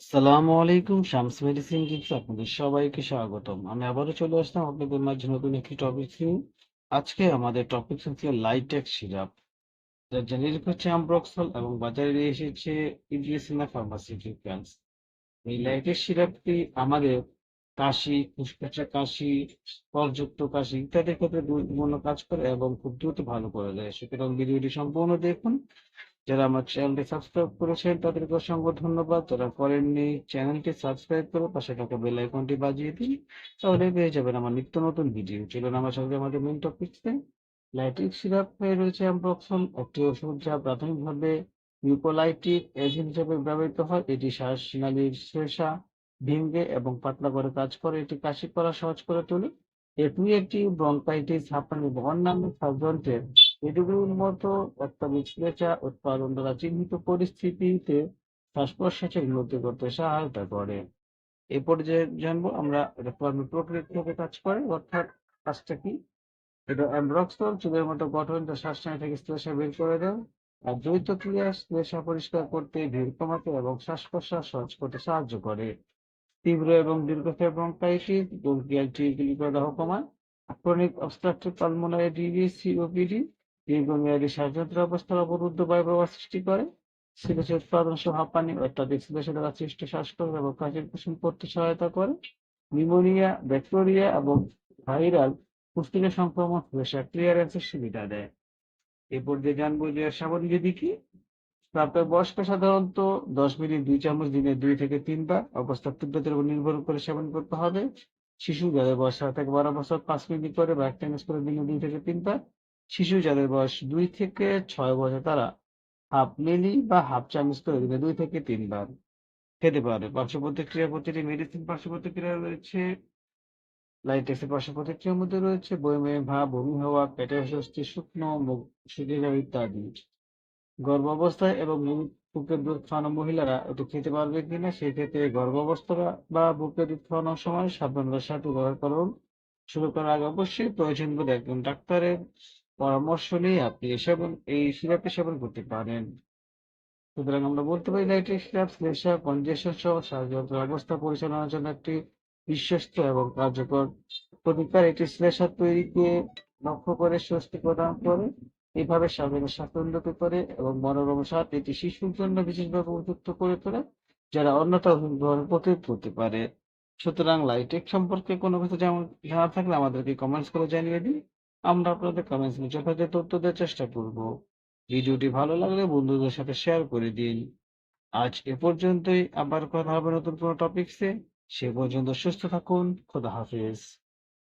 আসসালামু আলাইকুম, Shams medicine tips আপনাদের সবাইকে স্বাগতম। আমি আবারও চলে আসলাম আপনাদের মাঝে নতুন একটি টপিক নিয়ে। আজকে আমাদের টপিক হচ্ছে লাইটেক সিরাপ যার জেনেরিক হচ্ছে আমব্রক্সল এবং বাজারে এসেছে ইডিএসিনা ফার্মাসিউটিক্যালস এই লাইটেক সিরাপটি আমাদের কাশি ফুসফুসে কাশি পর্যাপ্ত কাশি ইত্যাদির ক্ষেত্রে গুরুত্বপূর্ণ কাজ করে এবং খুব দ্রুত ভালো করে দেয় সুতরাং ভিডিওটি সম্পূর্ণ দেখুন। যারা আমার চ্যানেলটি সাবস্ক্রাইব করেছেন, তাদেরকে অসংখ্য ধন্যবাদ। যারা করেননি, চ্যানেলটি সাবস্ক্রাইব করে পাশে থাকা বেল আইকনটি বাজিয়ে দিন, তাহলে পেয়ে যাবেন আমার নিত্য নতুন ভিডিও। চলুন আমার সঙ্গে আমাদের মেন টপিকসে লাইটিক সিরাপ হয়ে রয়েছে অ্যাম্প্রক্সন একটি ওষুধ, যা প্রাথমিকভাবে মিউকোলাইটিক এজেন্ট হিসেবে ব্যবহৃত হয়। এটি শ্বাস শ্বাসনালীর শেষা ভেঙে এবং পাতলা করে কাজ করে। এটি কাশি করা সহজ করে তোলে। এটি একটি ব্রঙ্কাইটিস হাঁপানি বা অন্যান্য শ্বাসযন্ত্রের এটুকুর মতো একটা বিশ্লেষা উৎপাদন দ্বারা চিহ্নিত পরিস্থিতিতে শ্বাস উন্নতি করতে সহায়তা করে। এ পর্যায়ে জানব আমরা এটা কীভাবে কাজ করে, অর্থাৎ কাজটা কি? এটা অ্যামব্রক্সল চুলের মতো গঠন যা শ্বাসনালী থেকে শ্লেষা বের করে দেয়, আর দ্বৈত ক্রিয়া শ্লেষা পরিষ্কার করতে ভিড় কমাতে এবং শ্বাস প্রশ্বাস সহজ করতে সাহায্য করে। তীব্র এবং দীর্ঘস্থায়ী ব্রঙ্কাইটিস ব্রঙ্কিয়ালটি প্রদাহ কমায় chronic obstructive pulmonary disease C O P D দীর্ঘমেয়াদী শ্বাসযন্ত্রের অবস্থার অবরুদ্ধ বায়ু প্রবাহ সৃষ্টি করে সিলেসের উৎপাদন সহ হাঁপানি, অত্যাধিক সিলেসের দ্বারা সৃষ্ট শ্বাসকষ্ট এবং কাশির কুসুম করতে সহায়তা করে। নিউমোনিয়া ব্যাকটেরিয়া এবং ভাইরাল পুষ্টিকে সংক্রমণ ফ্রেশা ক্লিয়ারেন্সের সুবিধা দেয়। এরপর দিয়ে জানব যে সাবান বিধি কি প্রাপ্ত বয়স্ক সাধারণত দশ মিনিট, দুই চামচ, দিনে দুই থেকে তিনবার অবস্থার তীব্রতার উপর নির্ভর করে সেবন করতে হবে। শিশু যাদের বয়স সাত থেকে বারো বছর, পাঁচ মিনিট করে বা এক চামচ করে দিনে দুই থেকে তিনবার। শিশু যাদের বয়স দুই থেকে ছয় বছর, তারা হাফ মিলি বা হাফ চামচ করে দুই থেকে তিনবার খেতে পারে। পার্শ্ব প্রতিক্রিয়া প্রতিটি মেডিসিন পার্শ্ব প্রতিক্রিয়া রয়েছে লাইটেক্সের পার্শ্ব প্রতিক্রিয়ার মধ্যে রয়েছে, বমি, ভাব, বমি হওয়া পেটের অস্বস্তি, শুকনো মুখ শুকিয়ে যাওয়া ইত্যাদি। গর্ভাবস্থায় এবং বুকের দুধ খাওয়ানো মহিলারা এটি খেতে পারবে কিনা সেই ক্ষেত্রে গর্ভাবস্থা বা বুকের দুধ খাওয়ানোর সময় সাবধানতার সাথে ব্যবহার করুন। শুরু করার আগে অবশ্যই প্রয়োজন বোধ একজন ডাক্তারের পরামর্শ নিয়ে আপনি সেবন, এই সিরাপটি সেবন করতে পারেন। সুতরাং আমরা বলতে পারি লাইটের সিরাপ, শ্লেষা কনজেশন সহ শ্বাসযন্ত্রের অবস্থা পরিচালনার জন্য একটি বিশ্বস্ত এবং কার্যকর প্রতিকার। এটি শ্লেষা তৈরিকে লক্ষ্য করে স্বস্তি প্রদান করে এইভাবে স্বামীর স্বাস্থ্য উন্নতি করে এবং মনোরম স্বাদ এটি শিশুর জন্য বিশেষভাবে উপযুক্ত করে তোলে, যারা গ্রহণ প্রতিরোধ করতে পারে। সুতরাং লাইটেক সম্পর্কে কোনো কিছু যেমন জানা থাকলে আমাদেরকে কমেন্টস করে জানিয়ে দিন। আমরা আপনাদের কমেন্টস যথাযথ তথ্য দেওয়ার চেষ্টা করব। ভিডিওটি ভালো লাগলে বন্ধুদের সাথে শেয়ার করে দিন। আজ এ পর্যন্তই। আবার কথা হবে নতুন কোনো টপিকসে সে পর্যন্ত সুস্থ থাকুন। খোদা হাফেজ।